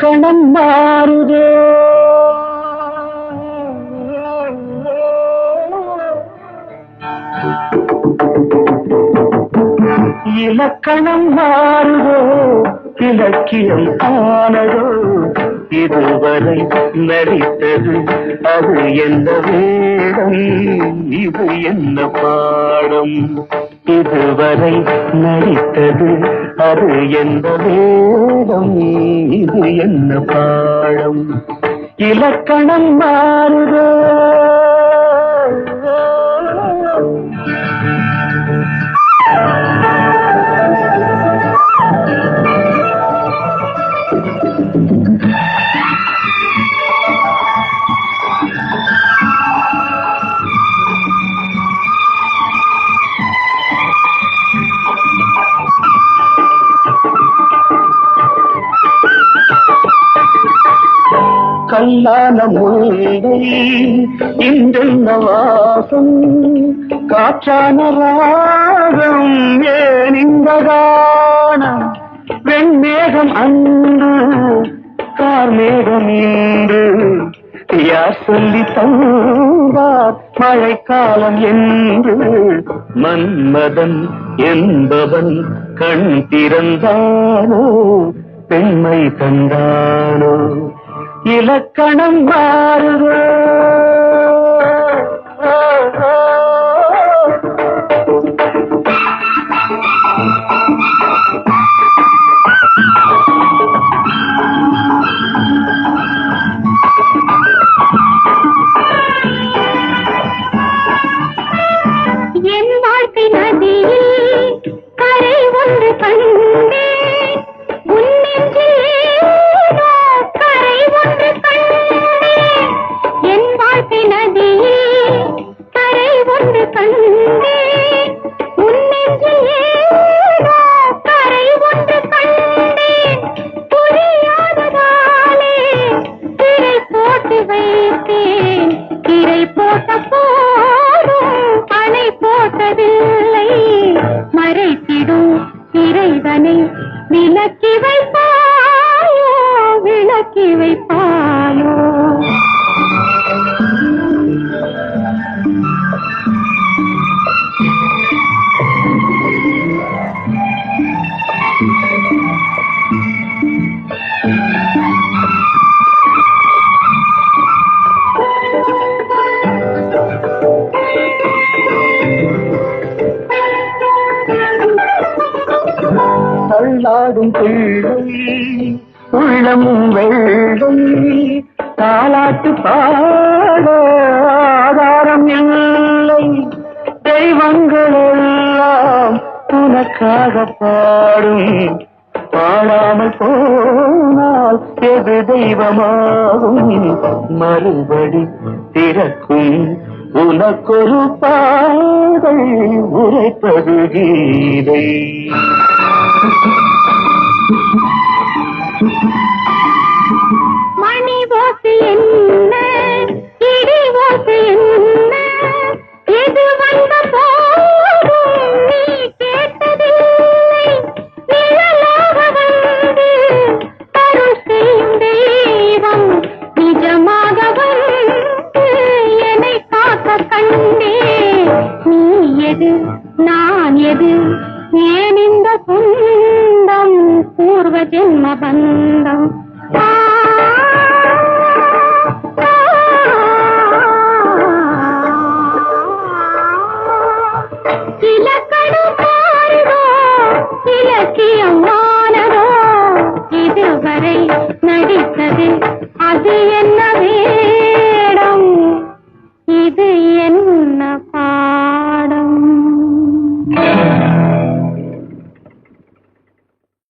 இலக்கணம் மாறுதோ? இலக்கணம் மாறுதோ? இலக்கியம் ஆனதோ? இதுவரை நடித்தது அது என்ன வேடம்? இது என்ன பாடம்? இதுவரை நடித்தது அது என்ன வேடம் இது என்ன பாடம்? இலக்கணம் மாறுதோ? கல்லான முல்லை இன்றென்ன வாசம் காற்றான ராகம் ஏன் இந்த கானம் வெண்மேகம் அன்று கார்மேகம் இன்று யார் சொல்லி தந்தார் மழைக்காலம் என்று? மன்மதன் என்பவன் கண் திறந்தானோ? பெண்மை தந்தானோ? இலக்கணம் மாறுதோ? விலக்கி வைப்பாயோ விலக்கி வை தள்ளாடும் பிள்ளை உள்ளமும் வெள்ளை தாலாட்டு பாட ஆதாரம் இல்லை. தெய்வங்கள் எல்லாம் உனக்காக பாடும். பாடாமல் போனால் எது தெய்வமாகும்? மறுபடி திறக்கும். உனக்கொரு பாதை உரைப்பது கீதை. மணி ஓசை என்ன? இடி ஓசை என்ன? இது வந்த போதும் நீ கேட்டதில்லை. நிழலாக வந்து அருள் செய்யும் தெய்வம் நிஜமாக வந்து என்னை காக்க கண்டே. நீ எது நான் எது? ஏனிந்த சொந்தம் பூர்வ ஜென்ம பந்தம். ஆ, இலக்கணம் இலக்கியமானதோ இதுவரை நடித்தது அது